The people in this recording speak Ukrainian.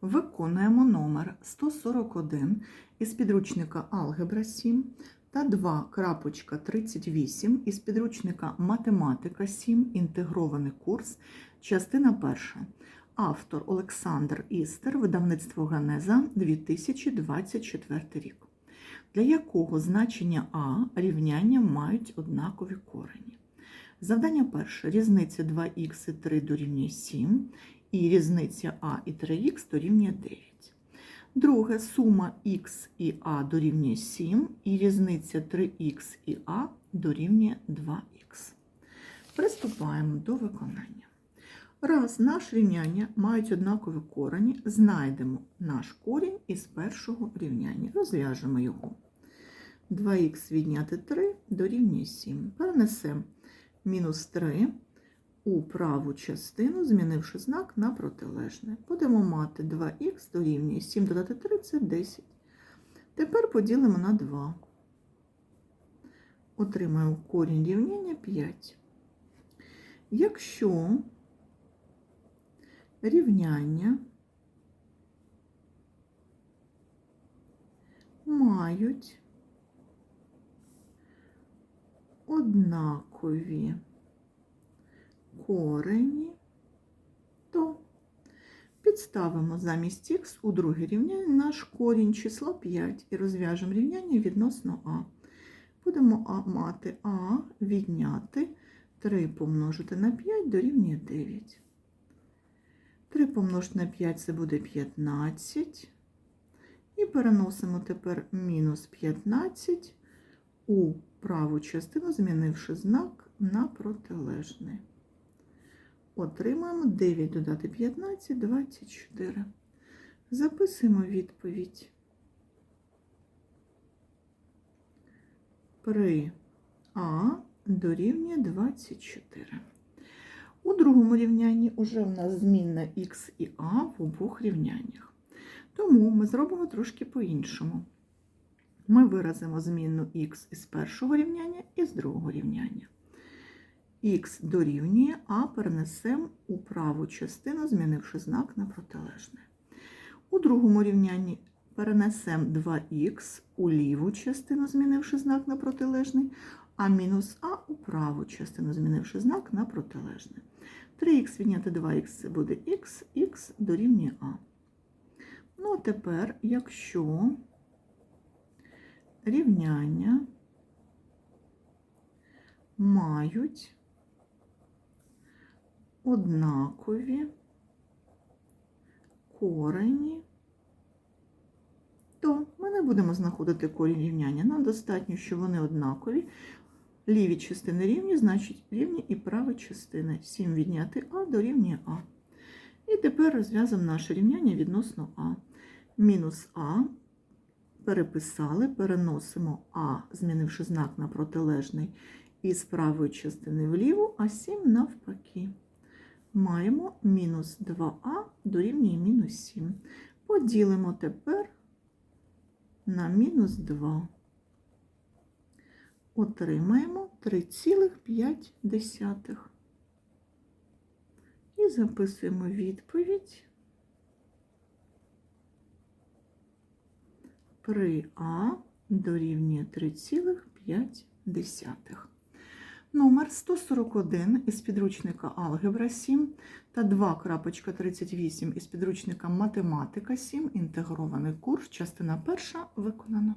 Виконуємо номер 141 із підручника Алгебра 7 та 2.38 із підручника Математика 7. Інтегрований курс. Частина перша. Автор Олександр Істер, видавництво Ганеза 2024 рік. Для якого значення А рівняння мають однакові корені? Завдання перше. Різниця 2х і 3 дорівнює 7, і різниця А і 3х дорівнює 9. Друге. Сума х і А дорівнює 7, і різниця 3х і А дорівнює 2х. Приступаємо до виконання. Раз наш рівняння мають однакові корені, знайдемо наш корінь із першого рівняння. Розв'яжемо його. 2х відняти 3 дорівнює 7. Перенесемо мінус 3 у праву частину, змінивши знак на протилежне. Будемо мати 2х дорівнює 7 додати 3 це 10. Тепер поділимо на 2. Отримаємо корінь рівняння 5. Якщо рівняння мають однакові корені, то підставимо замість х у друге рівняння наш корінь числа 5 і розв'яжемо рівняння відносно а. Будемо мати а відняти 3 помножити на 5 дорівнює 9. 3 помножити на 5 це буде 15. І переносимо тепер мінус 15 у праву частину, змінивши знак на протилежний. Отримаємо 9 додати 15, 24. Записуємо відповідь. При А дорівнює 24. У другому рівнянні вже в нас змінна х і а в обох рівняннях. Тому ми зробимо трошки по-іншому. Ми виразимо змінну х із першого рівняння і з другого рівняння. Х дорівнює, а перенесемо у праву частину, змінивши знак на протилежне. У другому рівнянні перенесемо 2х у ліву частину, змінивши знак на протилежний, а мінус а у праву частину, змінивши знак на протилежне. 3х відняти 2х це буде х, х дорівнює а. Ну, а тепер, якщо рівняння мають однакові корені, то ми не будемо знаходити корінь рівняння. Нам достатньо, що вони однакові. Ліві частини рівні, значить рівні і праві частини. 7 відняти А дорівнює А. І тепер розв'язуємо наше рівняння відносно А. Мінус А переписали, переносимо А, змінивши знак на протилежний, із правої частини вліву, а 7 навпаки. Маємо мінус 2а дорівнює мінус 7. Поділимо тепер на мінус 2. Отримаємо 3,5. І записуємо відповідь. При А дорівнює 3,5. Номер 141 із підручника Алгебра 7 та 2.38 із підручника Математика 7. Інтегрований курс. Частина перша виконана.